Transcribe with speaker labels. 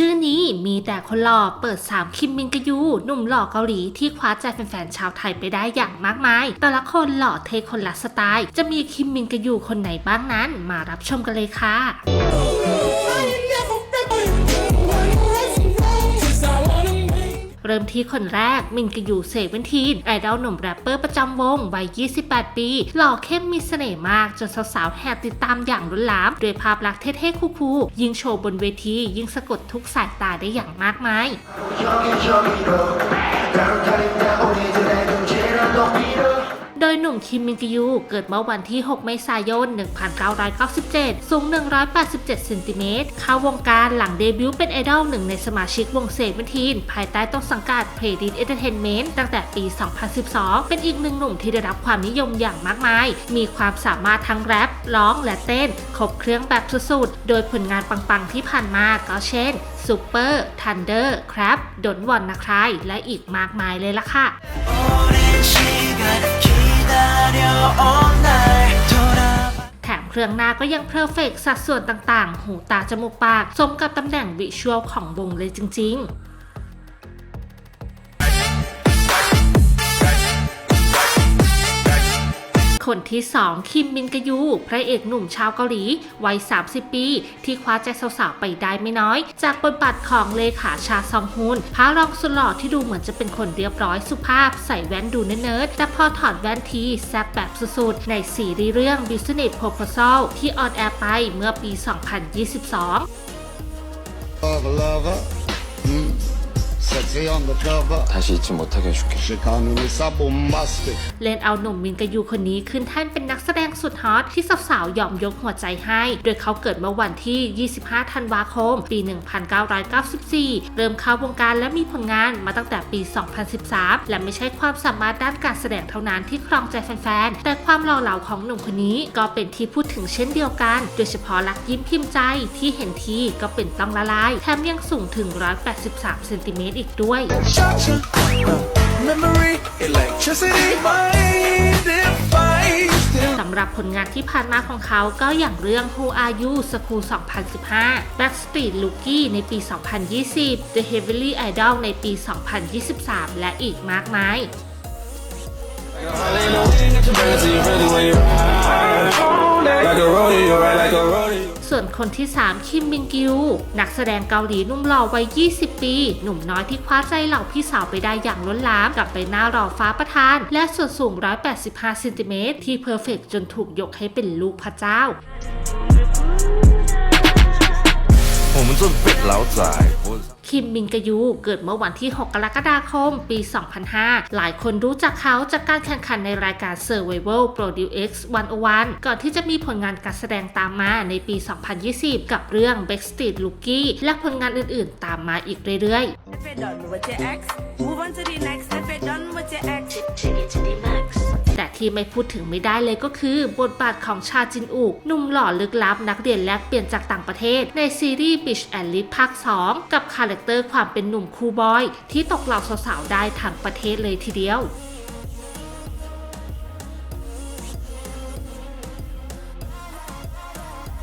Speaker 1: ชื่อนี้มีแต่คนหล่อเปิด 3 คิมมินกยู หนุ่มหล่อเกาหลีที่คว้าใจแฟนๆชาวไทยไปได้อย่างมากมาย แต่ละคนหล่อเทคนละสไตล์ จะมีคิมมินกยูคนไหนบ้างนั้น มารับชมกันเลยค่ะ ริ่มที่คนแรกมินกยูเซเว่นทีนไอดอลหนุ่มแรปเปอร์ประจำวงวัย 28 ปี หล่อเข้มมีเสน่ห์มาก จนสาวๆแห่ติดตามอย่างล้นหลามด้วยภาพลักษณ์เท่ๆคู่ๆยิ่งโชว์บนเวที ยิ่งสะกดทุกสายตาได้อย่างมากมาย นุ่มคิมมินกยูเกิดเมื่อวันที่ 6 เมษายน 1997 สูง 187เซนติเมตรเข้าวงการหลังเดบิวต์เป็นไอดอลหนึ่งในสมาชิกวงเซเว่นทีนภายใต้ต้นสังกัดเพลดิ n เอนเตอร์เทนเมนต์ตั้งแต่ปี 2012 เป็นอีกหนึ่งหนุ่มที่ได้รับความนิยมอย่างมากมาย มีความสามารถทั้งแรปร้องและเต้น ครบเครื่องแบบสุดๆ โดยผลงานปังๆ ที่ผ่านมาก็เช่น Super Thunder Crab ดนวันนะใครและอีกมากมายเลยล่ะค่ะ แถมเครื่องหน้าก็ยังเพอร์เฟกสัดส่วนต่างๆ หูตาจมูกปาก สมกับตำแหน่งวิชวลของวงเลยจริง ๆ คนที่ 2 คิมมินกยู พระเอกหนุ่มชาวเกาหลีวัย 30 ปี ที่คว้าใจสาวๆไปได้ไม่น้อย จากบทบาทของเลขาชาซองฮุนพระรองสุดหล่อที่ดูเหมือนจะเป็นคนเรียบร้อยสุภาพ ใส่แว่นดูเนิร์ดแต่พอถอดแว่นทีแซ่บแบบสุดๆ ในซีรีส์เรื่อง Business Proposal ที่ออนแอร์ไปเมื่อปี 2022
Speaker 2: 다시 잊지 못하게 해줄게.
Speaker 3: She call me Mr. Bombastic.
Speaker 1: เล่นเอาหนุ่มมินกยูคนนี้ขึ้นแท่นเป็นนักแสดงสุดฮอตที่สาวๆยอมยกหัวใจให้ โดยเขาเกิดเมื่อวันที่ 25 ธันวาคม ปี 1994 เริ่มเข้าวงการและมีผลงานมาตั้งแต่ปี 2013 และไม่ใช่ความสามารถด้านการแสดงเท่านั้นที่ครองใจแฟนๆ แต่ความหล่อเหลาของหนุ่มคนนี้ก็เป็นที่พูดถึงเช่นเดียวกัน โดยเฉพาะลักยิ้มพิมพ์ใจที่เห็นทีก็เป็นต้องละลาย แถมยังสูงถึง 183 เซนติเมตรอีก ด้วย
Speaker 4: Memory electricity mind if I still
Speaker 1: สำหรับผลงานที่ผ่านมาของเขาก็อย่างเรื่อง Who Are You School 2015 Backstreet Rookie ในปี 2020 The Heavenly Idol ในปี 2023 และอีกมากมาย วนคนที่ 3 คิมมิงกิว นักแสดงเกาหลีนุ่มหล่อวัย 20 ปี หนุ่มน้อยที่คว้าใจเหล่าพี่สาวไปได้อย่างล้นหลามกับใบหน้าหล่อฟ้าประทาน และส่วนสูง 185ซนติเมตรที่เพอร์เฟกจนถูกยกให้เป็นลูกพระเจ้า
Speaker 2: ผมจะเป็ด
Speaker 1: คิมมินกยู เกิดเมื่อวันที่ 6 กรกฎาคม ปี 2005 หลายคนรู้จักเขาจากการแข่งขันในรายการ Survival Produce X 101 ก่อนที่จะมีผลงานการแสดงตามมาในปี 2020 กับเรื่อง Backstreet Rookie และผลงานอื่นๆ ตามมาอีกเรื่อย
Speaker 5: If you're done with your ex, move on to the next. If you're done with your ex,
Speaker 1: ๆแต่ ที่ไม่พูดถึงไม่ได้เลยก็คือ บทบาทของชาจินอุกหนุ่มหล่อลึกลับนักเรียนแลกเปลี่ยนจากต่างประเทศ ในซีรีส์ Beach and Lip ภาค 2 กับคาแรคเตอร์ความเป็นหนุ่มคูบอย ที่ตกเหล่าสาวๆได้ทั้งประเทศเลยทีเดียว